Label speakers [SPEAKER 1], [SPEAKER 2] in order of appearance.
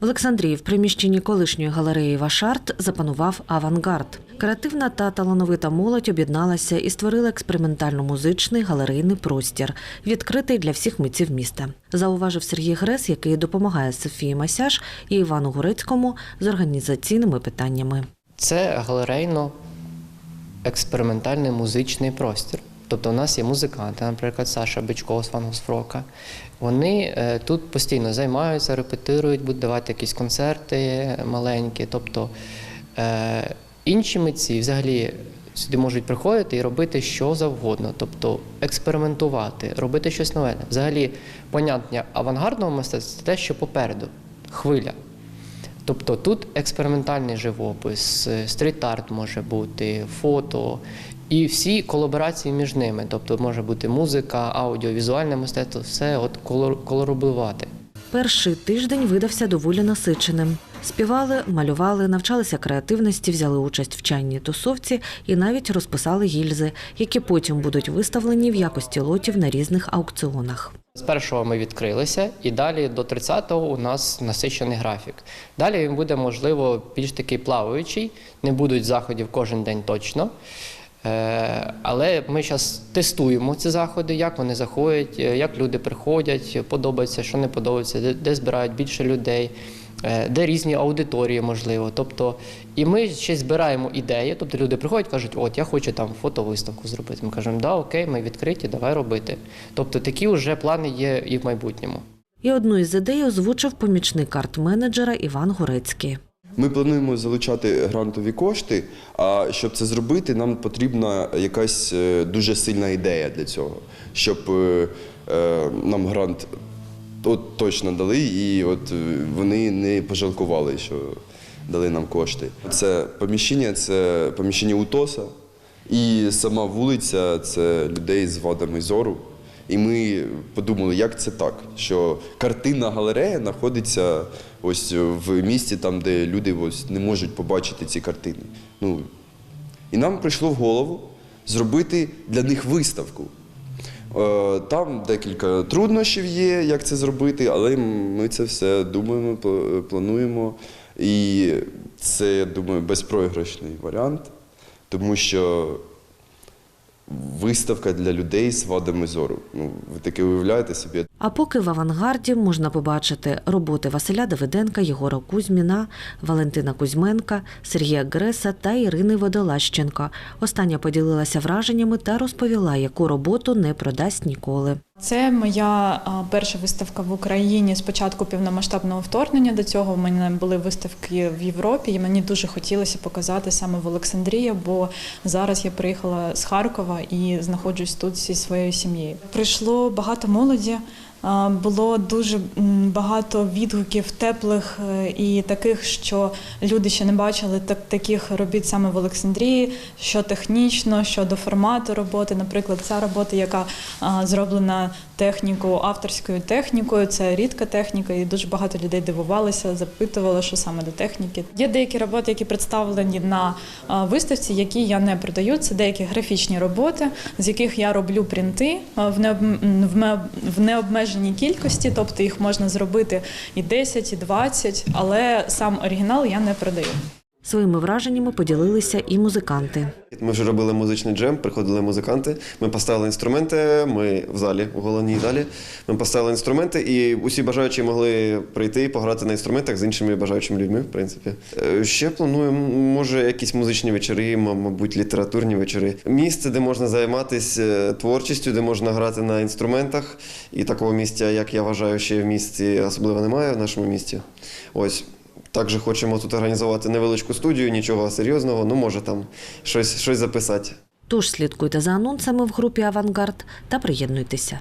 [SPEAKER 1] В Олександрії в приміщенні колишньої галереї Вашарт запанував авангард. Креативна та талановита молодь об'єдналася і створила експериментально-музичний галерейний простір, відкритий для всіх митців міста. Зауважив Сергій Грес, який допомагає Софії Масяш і Івану Гурецькому з організаційними питаннями.
[SPEAKER 2] Це галерейно експериментальний музичний простір. Тобто у нас є музиканти, наприклад, Саша Бичков з Фангосфрока. Вони е, тут постійно займаються, репетирують, будуть давати якісь концерти маленькі. Тобто е, інші митці взагалі сюди можуть приходити і робити що завгодно, тобто експериментувати, робити щось нове. Взагалі, поняття авангардного мистецтва це те, що попереду, хвиля. Тобто тут експериментальний живопис, е, стріт-арт може бути, фото і всі колаборації між ними. Тобто може бути музика, аудіо, візуальне мистецтво, все от колор-
[SPEAKER 1] Перший тиждень видався доволі насиченим. Співали, малювали, навчалися креативності, взяли участь в чайній тусовці і навіть розписали гільзи, які потім будуть виставлені в якості лотів на різних аукціонах.
[SPEAKER 2] З першого ми відкрилися, і далі до 30-го у нас насичений графік. Далі він буде, можливо, більш такий плаваючий, не будуть заходів кожен день точно. Е, Але ми зараз тестуємо ці заходи, як вони заходять, е, як люди приходять, подобається, що не подобається, де, збирають більше людей, е, де різні аудиторії, можливо. Тобто, і ми ще збираємо ідеї. Тобто люди приходять, кажуть, от я хочу там фотовиставку зробити. Ми кажемо, да, окей, ми відкриті, давай робити. Тобто такі вже плани є і в майбутньому.
[SPEAKER 1] І одну із ідей озвучив помічник арт-менеджера Іван Гурецький.
[SPEAKER 3] Ми плануємо залучати грантові кошти. А щоб це зробити, нам потрібна якась е, дуже сильна ідея для цього, щоб е, е, нам грант от точно дали, і от вони не пожалкували, що дали нам кошти. Це поміщення, це поміщення УТОСа, і сама вулиця це людей з вадами зору. І ми подумали, як це так, що картинна галерея знаходиться ось в місті, там, де люди ось не можуть побачити ці картини. Ну, і нам прийшло в голову зробити для них виставку. Е, Там декілька труднощів є, як це зробити, але ми це все думаємо, плануємо. І це, я думаю, безпроіграшний варіант, тому що виставка для людей з вадами зору. Ну, ви таке уявляєте собі.
[SPEAKER 1] А поки в авангарді можна побачити роботи Василя Давиденка, Єгора Кузьміна, Валентина Кузьменка, Сергія Греса та Ірини Водолащенко. Остання поділилася враженнями та розповіла, яку роботу не продасть ніколи.
[SPEAKER 4] Це моя перша виставка в Україні з початку повномасштабного вторгнення. До цього в мене були виставки в Європі, і мені дуже хотілося показати саме в Олександрії, бо зараз я приїхала з Харкова і знаходжусь тут зі своєю сім'єю. Прийшло багато молоді. Було дуже багато відгуків теплих е, і таких, що люди ще не бачили так, таких робіт саме в Олександрії, що технічно, що до формату роботи. Наприклад, ця робота, яка зроблена технікою, авторською технікою, це рідка техніка, і дуже багато людей дивувалися, запитували, що саме до техніки. Є деякі роботи, які представлені на виставці, які я не продаю. Це деякі графічні роботи, з яких я роблю принти в необ- в ме- в необмеженій кількості, тобто їх можна зробити і 10, і 20, але сам оригінал я не продаю.
[SPEAKER 1] Своїми враженнями поділилися і музиканти.
[SPEAKER 5] Ми вже робили музичний джем, приходили музиканти. Ми поставили інструменти. Ми в залі у головній залі. Ми поставили інструменти, і усі бажаючі могли прийти і пограти на інструментах з іншими бажаючими людьми. В принципі, Е, ще плануємо, може, якісь музичні вечори, мабуть, літературні вечори. Місце, де можна займатися творчістю, де можна грати на інструментах. І такого місця, як я вважаю, ще в місті особливо немає в нашому місті. Ось. Також хочемо тут організувати невеличку студію, нічого серйозного, ну може там щось, щось записати.
[SPEAKER 1] Тож слідкуйте за анонсами в групі Авангард та приєднуйтеся.